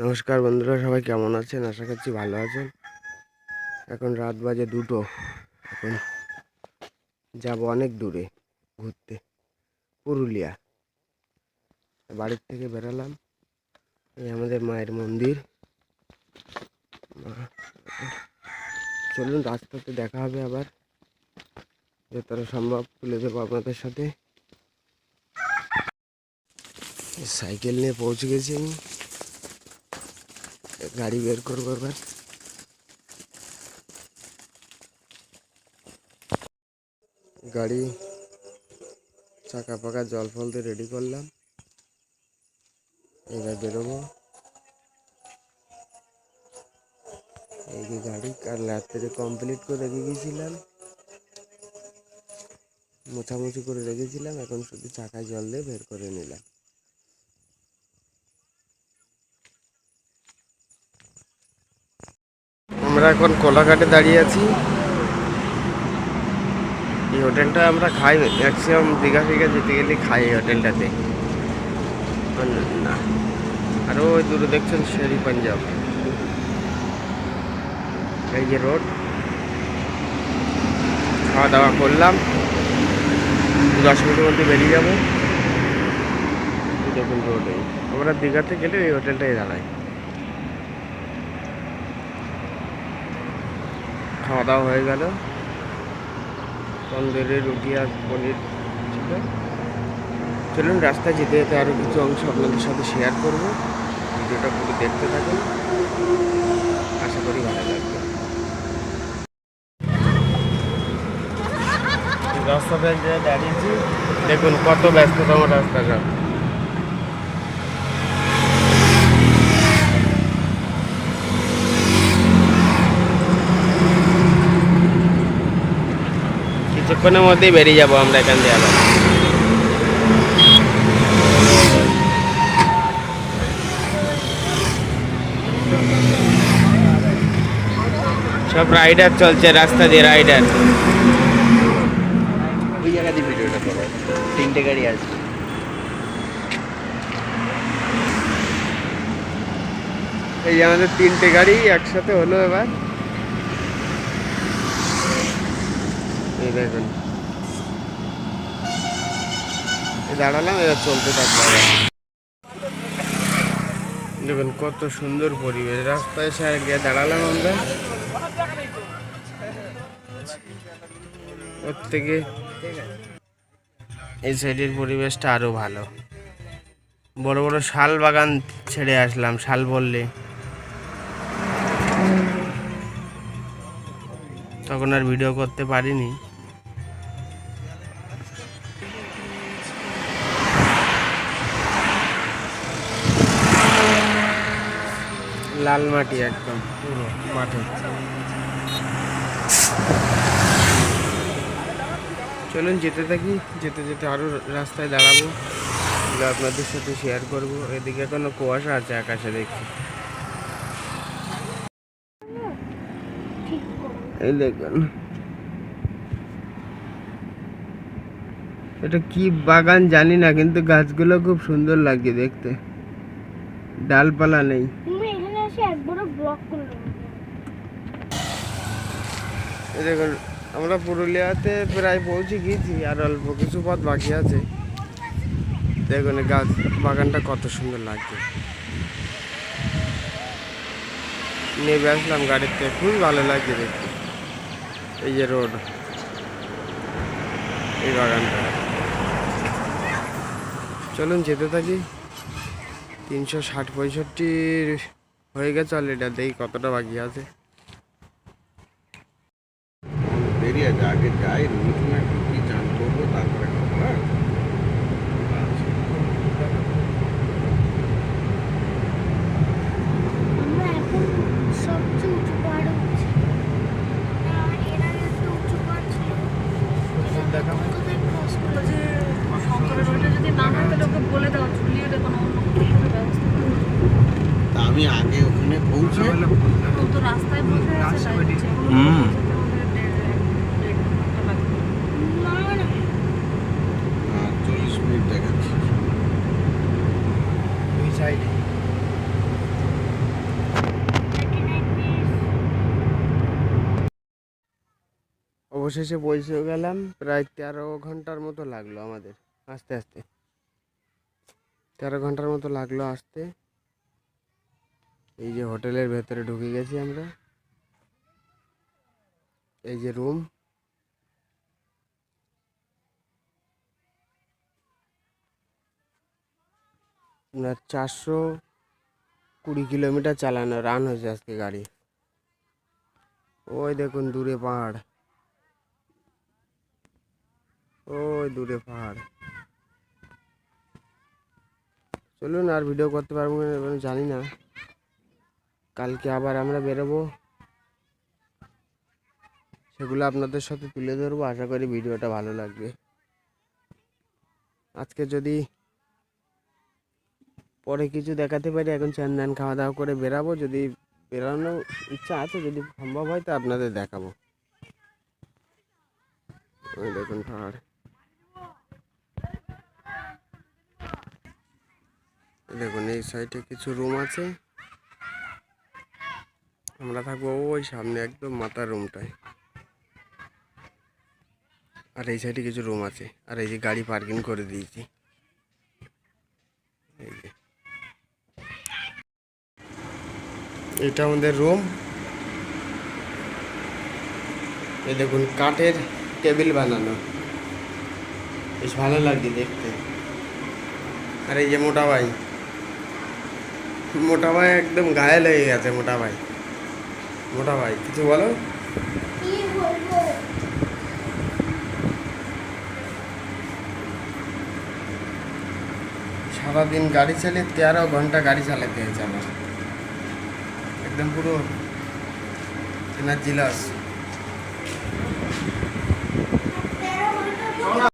নমস্কার বন্ধুরা, সবাই কেমন আছেন? আশা করছি ভালো আছেন। এখন রাত বাজে দুটো। এখন যাব অনেক দূরে ঘুরতে, পুরুলিয়া। বাড়ির থেকে বেরালাম। এই আমাদের মায়ের মন্দির। চলুন রাস্তাতে দেখা হবে আবার। যতটা সম্ভব তুলে দেবো আপনাদের সাথে। সাইকেল নিয়ে পৌঁছে গেছি আমি। গাড়ি বের করব এবার। গাড়ি চাকা পাকা জল ফল দিয়ে রেডি করলাম। এবার বেরোবো। এই যে গাড়ি, কাল রাত্রে কমপ্লিট করে রেখে গেছিলাম মোছামুছি করে রেখেছিলাম, এখন শুধু চাকায় জল দিয়ে বের করে নিলাম। আমরা এখন কোলাঘাটে দাঁড়িয়ে আছি। এই হোটেলটা আমরা খাই ম্যাক্সিমাম দীঘা ফিঘা যেতে গেলে খাই এই হোটেলটাতে। না আরও ওই দূরে দেখছেন শেরি পাঞ্জাব। এই যে রোড। খাওয়া দাওয়া করলাম দশ মিনিটের মধ্যে বেরিয়ে যাব। দেখুন রোড। এই আমরা দীঘাতে গেলে এই হোটেলটাই দাঁড়াই খাওয়া দাওয়া হয়ে গেল। তন্দুরি, রুটি আর পনির ছিল। চলুন, রাস্তায় যেতে যেতে আরও কিছু অংশ আপনাদের সাথে শেয়ার করব। ভিডিওটা পুরো দেখতে থাকুন। আশা করি ভালো লাগবে। রাস্তাতে দাঁড়িয়েছি, দেখুন কত ব্যস্ততম রাস্তাটা কিছুক্ষণের মধ্যেই বেরিয়ে যাব আমরা এখান দিয়ে আবার। সব রাইডার চলছে, রাস্তা দিয়ে রাইডার। করো, তিনটে গাড়ি আছে এই আমাদের তিনটে গাড়ি একসাথে হলো এবার। এই দাঁড়ালাম চলতে দেখুন কত সুন্দর পরিবেশ। রাস্তায় এসে গিয়ে দাঁড়ালাম আমরা। ওর থেকে এই সাইডের পরিবেশটা আরও ভালো। বড় বড় শাল বাগান ছেড়ে আসলাম, শাল বললে। তখন আর ভিডিও করতে পারিনি। লাল মাটি একদম, পুরো মাঠে। চলুন যেতে থাকি, যেতে যেতে আরও রাস্তায় দাঁড়াবো। আপনাদের সাথে শেয়ার করব। এদিকে এখনও কুয়াশা আছে আকাশে দেখছি। এই দেখুন। এটা কি বাগান জানি না, কিন্তু গাছগুলো খুব সুন্দর লাগছে দেখতে। ডালপালা নেই তুমি এখানে এসে একবারও ব্লক করল এই দেখুন, আমরা পুরুলিয়াতে প্রায় পৌঁছে গিয়েছি, আর অল্প কিছু পথ বাকি আছে। দেখুন গাছ, বাগানটা কত সুন্দর লাগছে। নেমে আসলাম গাড়িতে, খুবই ভালো লাগছে দেখতে। এই যে রোড, এই বাগানটা। চলুন যেতে থাকি। তিনশো ষাট পঁয়ষট্টি হয়ে গেছে অলরেডি দেখি কতটা বাকি আছে। দেরি আছে আগে যাই রুম একটু কি চান করব তারপরে খাব, হ্যাঁ আমরা এখন সবচেয়ে উঁচু পাহাড়ে উঠছি না, এর আগে একটা উঁচু পাহাড় ছিল যেটা আমরা কলকাতায় cross করেছি। শঙ্করের ওইটা যদি না হয় তাহলে ওকে বলে দাও ঝুলিয়ে দে কোনো অন্য কোনো করে ব্যবস্থা করে তা আমি আগে ওখানে পৌঁছে ও তো রাস্তায় বসে আছে তাই যেগুলো হুম। পৌঁছাতে আমাদের দেড়- দেড় ঘণ্টা লাগবে। না, না, আর চল্লিশ মিনিট দেখাচ্ছি দুই সাইডে অবশেষে পৌঁছেও গেলাম। প্রায় তেরো ঘণ্টার মতো লাগল আমাদের আস্তে আস্তে। তেরো ঘণ্টার মতো লাগল আসতে। এই যে হোটেলের ভেতরে ঢুকে গেছি আমরা। এই যে রুম। চারশো কুড়ি কিলোমিটার চালানো, রান হয়েছে আজকে গাড়ি। ওই দেখুন দূরে পাহাড়। ওই দূরে পাহাড়। চলুন আর ভিডিও করতে পারব কিনা জানি না। কালকে আবার আমরা বেরোবো। সেগুলো আপনাদের সাথে তুলে ধরবো, আশা করি ভিডিওটা ভালো লাগবে। আজকে যদি পরে কিছু দেখাতে পারি, এখন চান খাওয়া দাওয়া করে বেরাবো। যদি বেরানোর ইচ্ছা আছে, যদি সম্ভব হয়, তো আপনাদের দেখাবো। দেখুন পাহাড়। দেখুন, এই সাইডে কিছু রুম আছে। আমরা থাকব ওই সামনে একদম মাথার রুমটায় আর এই সাইডে কিছু রুম আছে। আর এই যে গাড়ি পার্কিং করে দিয়েছি। এটা আমাদের রুম এই দেখুন, কাঠের টেবিল বানানো। বেশ ভালো লাগছে দেখতে। আর এই যে মোটা ভাই। মোটা ভাই একদম ঘায়াল হয়ে গেছে মোটা ভাই মোটা ভাই কিছু বলো সারাদিন গাড়ি চালিয়ে তেরো ঘণ্টা গাড়ি চালাতে হয়েছে আমার। একদম পুরো এনার্জি লস